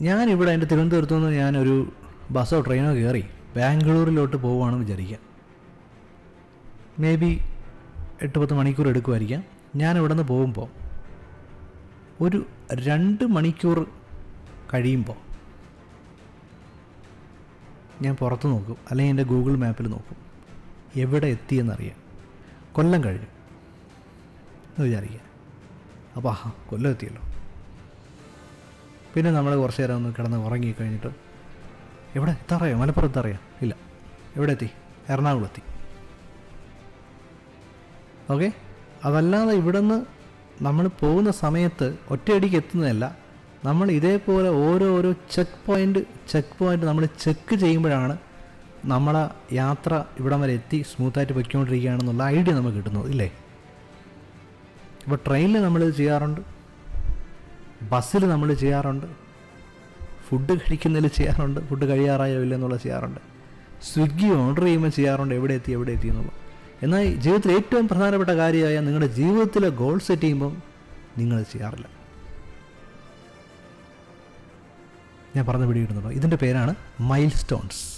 ഞാനിവിടെ എന്റെ തിരുവനന്തപുരത്തു നിന്ന് ഞാനൊരു ബസ്സോ ട്രെയിനോ കയറി ബാംഗ്ലൂരിലോട്ട് പോവുകയാണെന്ന് വിചാരിക്കാം. മേ ബി എട്ട് പത്ത് മണിക്കൂർ എടുക്കുമായിരിക്കാം. ഞാൻ ഇവിടെ നിന്ന് പോകുമ്പോൾ ഒരു രണ്ട് മണിക്കൂർ കഴിയുമ്പോൾ ഞാൻ പുറത്ത് നോക്കും. അല്ലെങ്കിൽ എന്റെ ഗൂഗിൾ മാപ്പിൽ നോക്കും. എവിടെ എത്തിയെന്നറിയാം കൊല്ലം കഴിഞ്ഞു. എന്ന് വിചാരിക്കുക അപ്പോൾ ആഹാ കൊല്ലം എത്തിയല്ലോ. പിന്നെ നമ്മൾ കുറച്ച് നേരം ഒന്ന് കിടന്ന് ഉറങ്ങി കഴിഞ്ഞിട്ട് എവിടെ? എത്താറിയോ മലപ്പുറം എത്താറിയോ ഇല്ല. എവിടെ എത്തി? എറണാകുളം എത്തി. ഓക്കെ? അതല്ലാതെ ഇവിടെ നിന്ന് നമ്മൾ പോകുന്ന സമയത്ത് ഒറ്റയടിക്ക് എത്തുന്നതല്ല. നമ്മൾ ഇതേപോലെ ഓരോ ഓരോ ചെക്ക് പോയിന്റ് ചെക്ക് പോയിന്റ് നമ്മൾ ചെക്ക് ചെയ്യുമ്പോഴാണ് നമ്മളെ യാത്ര ഇവിടം വരെ എത്തി സ്മൂത്തായിട്ട് പൊയ്ക്കൊണ്ടിരിക്കുകയാണെന്നുള്ള ഐഡിയ നമുക്ക് കിട്ടുന്നത് ഇല്ലേ? ഇപ്പോൾ ട്രെയിനിൽ നമ്മൾ ചെയ്യാറുണ്ട്. ബസ്സിൽ നമ്മൾ ചെയ്യാറുണ്ട്. ഫുഡ് കഴിക്കുന്നതിൽ ചെയ്യാറുണ്ട്. ഫുഡ് കഴിയാറായോ ഇല്ല എന്നുള്ളത് ചെയ്യാറുണ്ട്. സ്വിഗ്ഗി ഓർഡർ ചെയ്യുമ്പോൾ ചെയ്യാറുണ്ട്. എവിടെ എത്തി എവിടെ എത്തി എന്നുള്ളത്. എന്നാൽ ജീവിതത്തിലെ ഏറ്റവും പ്രധാനപ്പെട്ട കാര്യമായ നിങ്ങളുടെ ജീവിതത്തിലെ ഗോൾ സെറ്റ് ചെയ്യുമ്പം നിങ്ങൾ ചെയ്യാറില്ല. ഞാൻ പറഞ്ഞ പിടിയിട്ടുണ്ടോ ഇതിന്റെ പേരാണ് മൈൽ സ്റ്റോൺസ്